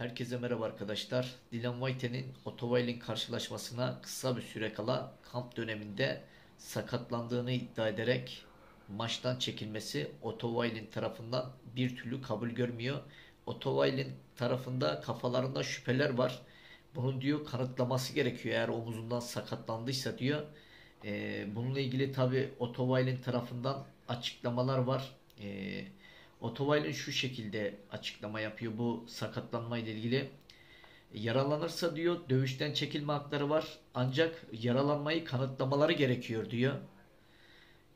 Herkese merhaba arkadaşlar. Dylan White'nin Ottaway'ın karşılaşmasına kısa bir süre kala kamp döneminde sakatlandığını iddia ederek maçtan çekilmesi Ottaway'ın tarafından bir türlü kabul görmüyor. Ottaway'ın tarafında kafalarında şüpheler var. Bunun diyor kanıtlaması gerekiyor eğer omuzundan sakatlandıysa diyor. Ee, bununla ilgili tabi Ottaway'ın tarafından açıklamalar var. Ee, Otowayl'in şu şekilde açıklama yapıyor bu sakatlanma ile ilgili. Yaralanırsa diyor dövüşten çekilme hakları var ancak yaralanmayı kanıtlamaları gerekiyor diyor.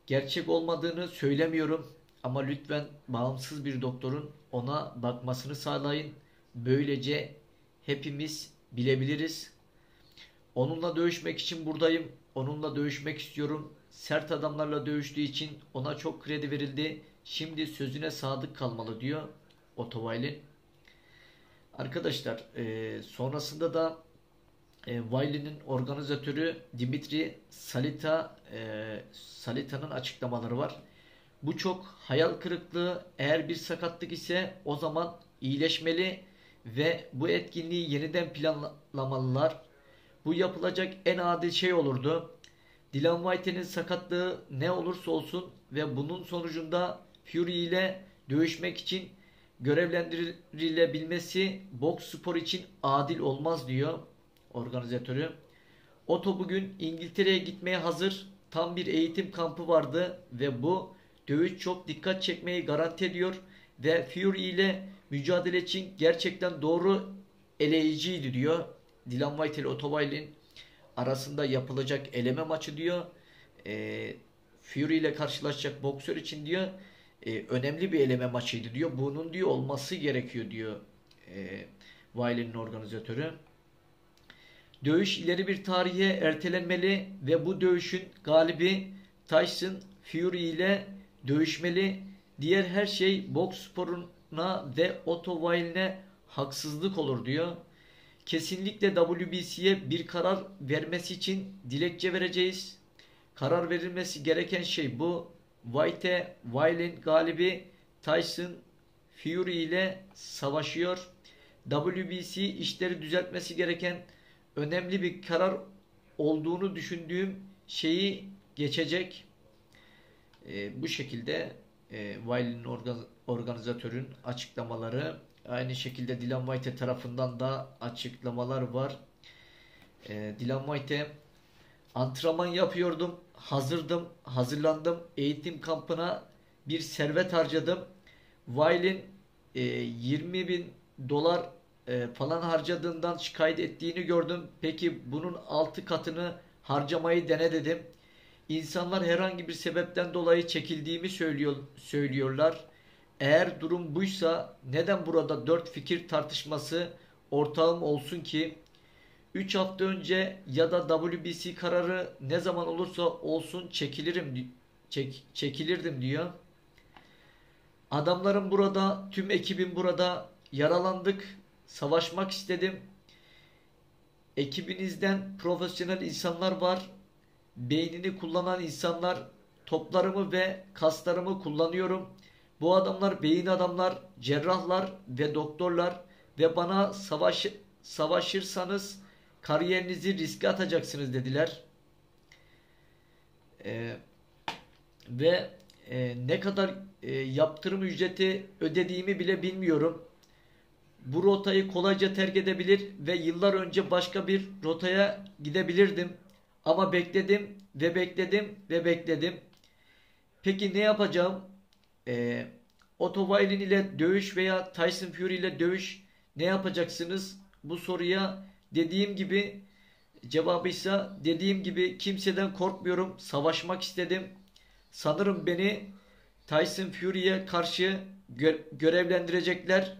Gerçek olmadığını söylemiyorum ama lütfen bağımsız bir doktorun ona bakmasını sağlayın. Böylece hepimiz bilebiliriz. Onunla dövüşmek için buradayım. Onunla dövüşmek istiyorum. Sert adamlarla dövüştüğü için ona çok kredi verildi. Şimdi sözüne sadık kalmalı diyor Otowayl'in. Arkadaşlar e, sonrasında da e, Wiley'nin organizatörü Dimitri Salita e, Salita'nın açıklamaları var. Bu çok hayal kırıklığı. Eğer bir sakatlık ise o zaman iyileşmeli ve bu etkinliği yeniden planlamalılar. Bu yapılacak en adil şey olurdu. Dylan White'nin sakatlığı ne olursa olsun ve bunun sonucunda Fury ile dövüşmek için görevlendirilebilmesi boks spor için adil olmaz diyor organizatörü. Otto bugün İngiltere'ye gitmeye hazır. Tam bir eğitim kampı vardı ve bu dövüş çok dikkat çekmeyi garanti ediyor ve Fury ile mücadele için gerçekten doğru eleyiciydi diyor. Dylan White ile Wiley'in arasında yapılacak eleme maçı diyor. E, Fury ile karşılaşacak boksör için diyor e, önemli bir eleme maçıydı diyor. Bunun diyor olması gerekiyor diyor e, Wiley'nin organizatörü. Dövüş ileri bir tarihe ertelenmeli ve bu dövüşün galibi Tyson Fury ile dövüşmeli. Diğer her şey boks sporuna ve Otto Wiley'ne haksızlık olur diyor. Kesinlikle WBC'ye bir karar vermesi için dilekçe vereceğiz. Karar verilmesi gereken şey bu. White, Wiley'in galibi Tyson Fury ile savaşıyor. WBC işleri düzeltmesi gereken önemli bir karar olduğunu düşündüğüm şeyi geçecek. E, bu şekilde e, Wiley'nin organ, organizatörün açıklamaları aynı şekilde Dylan White tarafından da açıklamalar var. E, Dylan White antrenman yapıyordum hazırdım, hazırlandım. Eğitim kampına bir servet harcadım. Wile'in e, 20 bin dolar e, falan harcadığından şikayet ettiğini gördüm. Peki bunun 6 katını harcamayı dene dedim. İnsanlar herhangi bir sebepten dolayı çekildiğimi söylüyor, söylüyorlar. Eğer durum buysa neden burada 4 fikir tartışması ortağım olsun ki 3 hafta önce ya da WBC kararı ne zaman olursa olsun çekilirim çek, çekilirdim diyor. Adamlarım burada, tüm ekibim burada. Yaralandık, savaşmak istedim. Ekibinizden profesyonel insanlar var. Beynini kullanan insanlar, toplarımı ve kaslarımı kullanıyorum. Bu adamlar beyin adamlar, cerrahlar ve doktorlar ve bana savaş savaşırsanız kariyerinizi riske atacaksınız dediler. Ee, ve e, ne kadar e, yaptırım ücreti ödediğimi bile bilmiyorum. Bu rotayı kolayca terk edebilir ve yıllar önce başka bir rotaya gidebilirdim. Ama bekledim ve bekledim ve bekledim. Peki ne yapacağım? Ee, Otto Wylin ile dövüş veya Tyson Fury ile dövüş ne yapacaksınız? Bu soruya Dediğim gibi cevabı ise dediğim gibi kimseden korkmuyorum. Savaşmak istedim. Sanırım beni Tyson Fury'ye karşı gö görevlendirecekler.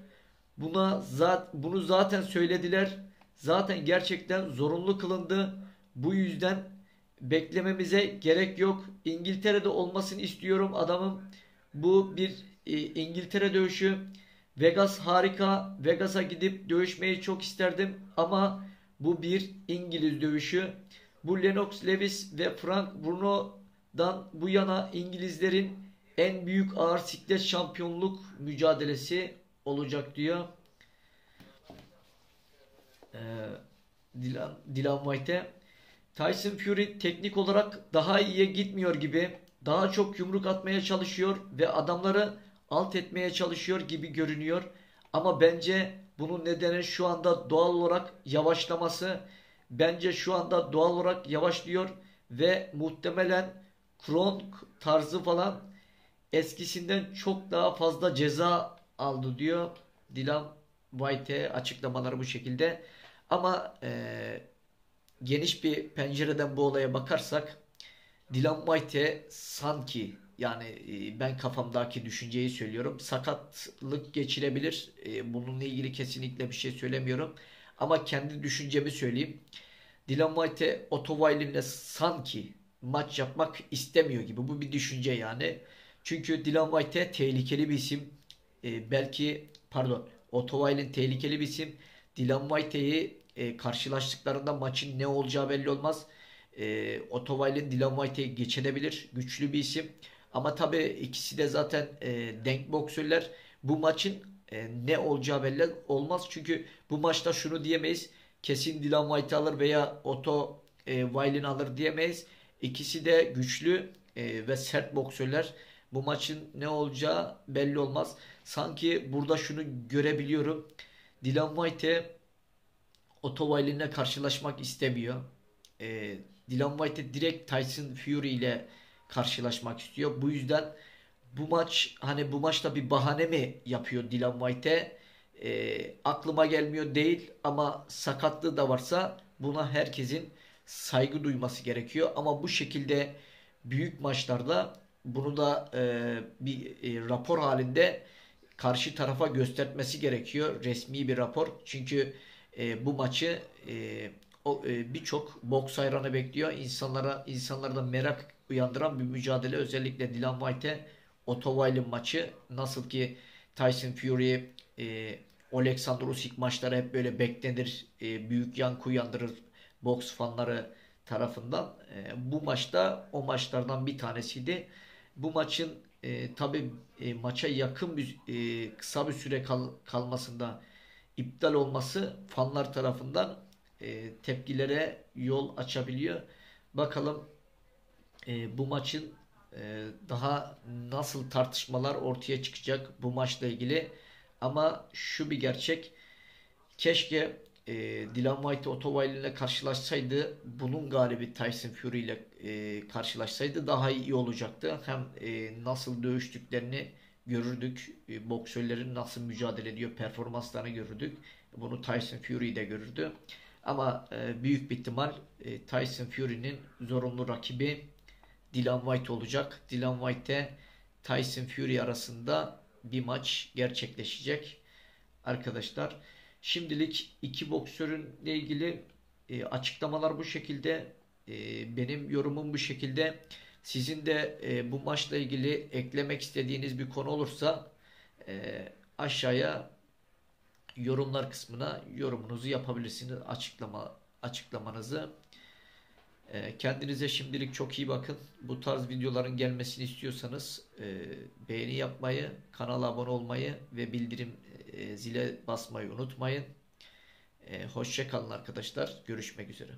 Buna zat bunu zaten söylediler. Zaten gerçekten zorunlu kılındı. Bu yüzden beklememize gerek yok. İngiltere'de olmasını istiyorum adamım. Bu bir e, İngiltere dövüşü. Vegas harika. Vegas'a gidip dövüşmeyi çok isterdim ama bu bir İngiliz dövüşü. Bu Lennox Lewis ve Frank Bruno'dan bu yana İngilizlerin en büyük ağır siklet şampiyonluk mücadelesi olacak diyor. Dilan, Dilan White'e. Tyson Fury teknik olarak daha iyiye gitmiyor gibi. Daha çok yumruk atmaya çalışıyor ve adamları alt etmeye çalışıyor gibi görünüyor. Ama bence bunun nedeni şu anda doğal olarak yavaşlaması. Bence şu anda doğal olarak yavaşlıyor ve muhtemelen Kronk tarzı falan eskisinden çok daha fazla ceza aldı diyor. Dilan White'e açıklamaları bu şekilde. Ama e, geniş bir pencereden bu olaya bakarsak Dilan White'e sanki yani ben kafamdaki düşünceyi söylüyorum. Sakatlık geçirebilir. Bununla ilgili kesinlikle bir şey söylemiyorum. Ama kendi düşüncemi söyleyeyim. Dilan White Wiley'le sanki maç yapmak istemiyor gibi. Bu bir düşünce yani. Çünkü Dilan White tehlikeli bir isim. Belki pardon Wiley'in tehlikeli bir isim. Dilan White'yi karşılaştıklarında maçın ne olacağı belli olmaz. Otto Wiley'in Dilan White'yi geçebilir. Güçlü bir isim. Ama tabii ikisi de zaten e, denk boksörler. Bu maçın e, ne olacağı belli olmaz. Çünkü bu maçta şunu diyemeyiz. Kesin Dilan White alır veya Otto e, Wiley'in alır diyemeyiz. İkisi de güçlü e, ve sert boksörler. Bu maçın ne olacağı belli olmaz. Sanki burada şunu görebiliyorum. Dilan White Otto Wiley'le karşılaşmak istemiyor. E, Dilan White direkt Tyson Fury ile karşılaşmak istiyor. Bu yüzden bu maç hani bu maçta bir bahane mi yapıyor Dilan White? E, aklıma gelmiyor değil ama sakatlığı da varsa buna herkesin saygı duyması gerekiyor. Ama bu şekilde büyük maçlarda bunu da e, bir e, rapor halinde karşı tarafa göstermesi gerekiyor. Resmi bir rapor. Çünkü e, bu maçı e, e, birçok boks hayranı bekliyor. İnsanlara insanlarda merak uyandıran bir mücadele. Özellikle Dylan White Otto Wiley maçı nasıl ki Tyson Fury e, Alexander Usyk maçları hep böyle beklenir. E, büyük yankı uyandırır boks fanları tarafından. E, bu maçta o maçlardan bir tanesiydi. Bu maçın e, tabi e, maça yakın bir e, kısa bir süre kal, kalmasında iptal olması fanlar tarafından e, tepkilere yol açabiliyor. Bakalım e, bu maçın e, daha nasıl tartışmalar ortaya çıkacak bu maçla ilgili. Ama şu bir gerçek. Keşke e, Dylan White Otto ile karşılaşsaydı bunun galibi Tyson Fury ile e, karşılaşsaydı daha iyi olacaktı. Hem e, nasıl dövüştüklerini görürdük. E, boksörlerin nasıl mücadele ediyor performanslarını görürdük. Bunu Tyson Fury de görürdü. Ama e, büyük bir ihtimal e, Tyson Fury'nin zorunlu rakibi Dylan White olacak. Dylan White Tyson Fury arasında bir maç gerçekleşecek. Arkadaşlar şimdilik iki boksörünle ilgili e, açıklamalar bu şekilde. E, benim yorumum bu şekilde. Sizin de e, bu maçla ilgili eklemek istediğiniz bir konu olursa e, aşağıya yorumlar kısmına yorumunuzu yapabilirsiniz. Açıklama açıklamanızı. E, kendinize şimdilik çok iyi bakın. Bu tarz videoların gelmesini istiyorsanız e, beğeni yapmayı, kanala abone olmayı ve bildirim e, zile basmayı unutmayın. E, hoşça kalın arkadaşlar. Görüşmek üzere.